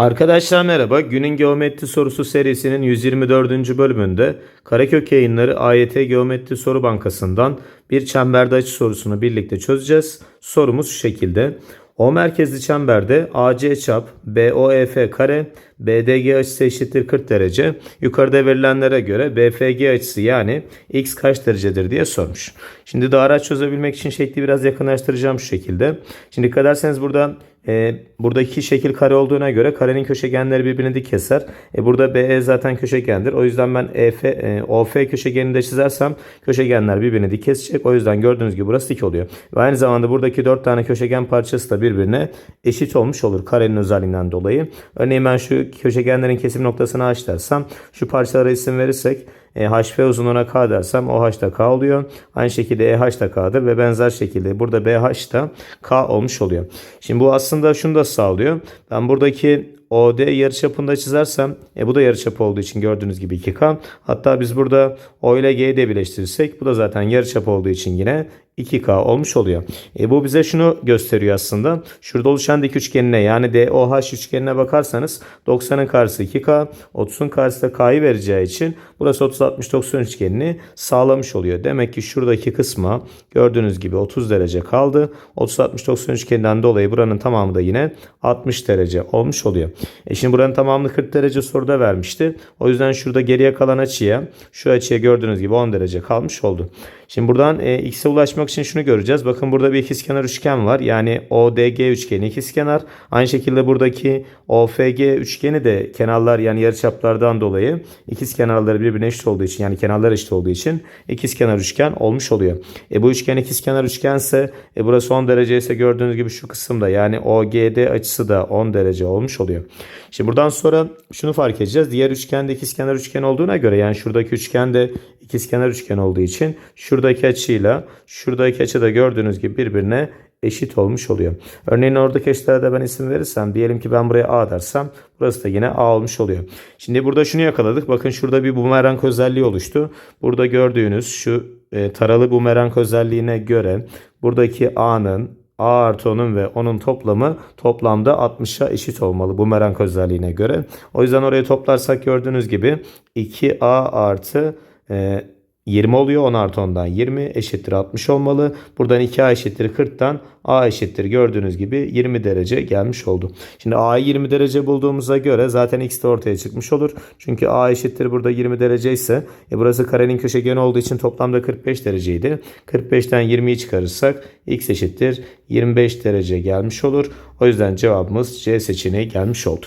Arkadaşlar merhaba. Günün geometri sorusu serisinin 124. bölümünde Karakök Yayınları AYT Geometri Soru Bankası'ndan bir çemberde açı sorusunu birlikte çözeceğiz. Sorumuz şu şekilde. O merkezli çemberde AC çap BOEF kare BDG açısı eşittir 40 derece. Yukarıda verilenlere göre BFG açısı yani x kaç derecedir diye sormuş. Şimdi daha rahat çözebilmek için şekli biraz yakınlaştıracağım şu şekilde. Şimdi dikkat ederseniz burada e, buradaki şekil kare olduğuna göre karenin köşegenleri birbirini dik keser. E, burada BE zaten köşegendir. O yüzden ben EF, e, OF köşegenini de çizersem köşegenler birbirini dik kesecek. O yüzden gördüğünüz gibi burası dik oluyor. Ve aynı zamanda buradaki 4 tane köşegen parçası da birbirine eşit olmuş olur karenin özelliğinden dolayı. Örneğin ben şu köşegenlerin kesim noktasını H şu parçalara isim verirsek e, HF uzunluğuna K dersem OH da K oluyor. Aynı şekilde EH da K'dır ve benzer şekilde burada BH da K olmuş oluyor. Şimdi bu aslında şunu da sağlıyor. Ben buradaki OD yarıçapında çizersem e bu da yarıçap olduğu için gördüğünüz gibi 2K. Hatta biz burada O ile G'yi de birleştirirsek bu da zaten yarıçap olduğu için yine 2K olmuş oluyor. E bu bize şunu gösteriyor aslında. Şurada oluşan dik üçgenine yani DOH üçgenine bakarsanız 90'ın karşısı 2K, 30'un karşısı da K'yı vereceği için burası 30-60-90 üçgenini sağlamış oluyor. Demek ki şuradaki kısma gördüğünüz gibi 30 derece kaldı. 30-60-90 üçgeninden dolayı buranın tamamı da yine 60 derece olmuş oluyor. E şimdi buranın tamamını 40 derece soruda vermişti. O yüzden şurada geriye kalan açıya şu açıya gördüğünüz gibi 10 derece kalmış oldu. Şimdi buradan e, x'e ulaşmak için şunu göreceğiz. Bakın burada bir ikizkenar üçgen var. Yani ODG üçgeni ikizkenar. Aynı şekilde buradaki OFG üçgeni de kenarlar yani yarıçaplardan dolayı ikizkenarları birbirine eşit olduğu için yani kenarlar eşit olduğu için ikizkenar üçgen olmuş oluyor. E bu üçgen ikizkenar üçgense e burası 10 derece ise gördüğünüz gibi şu kısımda yani OGD açısı da 10 derece olmuş oluyor. Şimdi buradan sonra şunu fark edeceğiz. Diğer üçgende ikizkenar üçgen olduğuna göre yani şuradaki üçgen de ikizkenar üçgen olduğu için şuradaki açıyla şuradaki açı da gördüğünüz gibi birbirine eşit olmuş oluyor. Örneğin oradaki açılara da ben isim verirsem diyelim ki ben buraya A dersem burası da yine A olmuş oluyor. Şimdi burada şunu yakaladık. Bakın şurada bir bumerang özelliği oluştu. Burada gördüğünüz şu e, taralı bumerang özelliğine göre buradaki A'nın A artı onun ve onun toplamı toplamda 60'a eşit olmalı bu merank özelliğine göre. O yüzden oraya toplarsak gördüğünüz gibi 2A artı e, 20 oluyor 10 artı 10'dan 20 eşittir 60 olmalı. Buradan 2A eşittir 40'tan A eşittir gördüğünüz gibi 20 derece gelmiş oldu. Şimdi A'yı 20 derece bulduğumuza göre zaten X de ortaya çıkmış olur. Çünkü A eşittir burada 20 derece ise e burası karenin köşegeni olduğu için toplamda 45 dereceydi. 45'ten 20'yi çıkarırsak X eşittir 25 derece gelmiş olur. O yüzden cevabımız C seçeneği gelmiş oldu.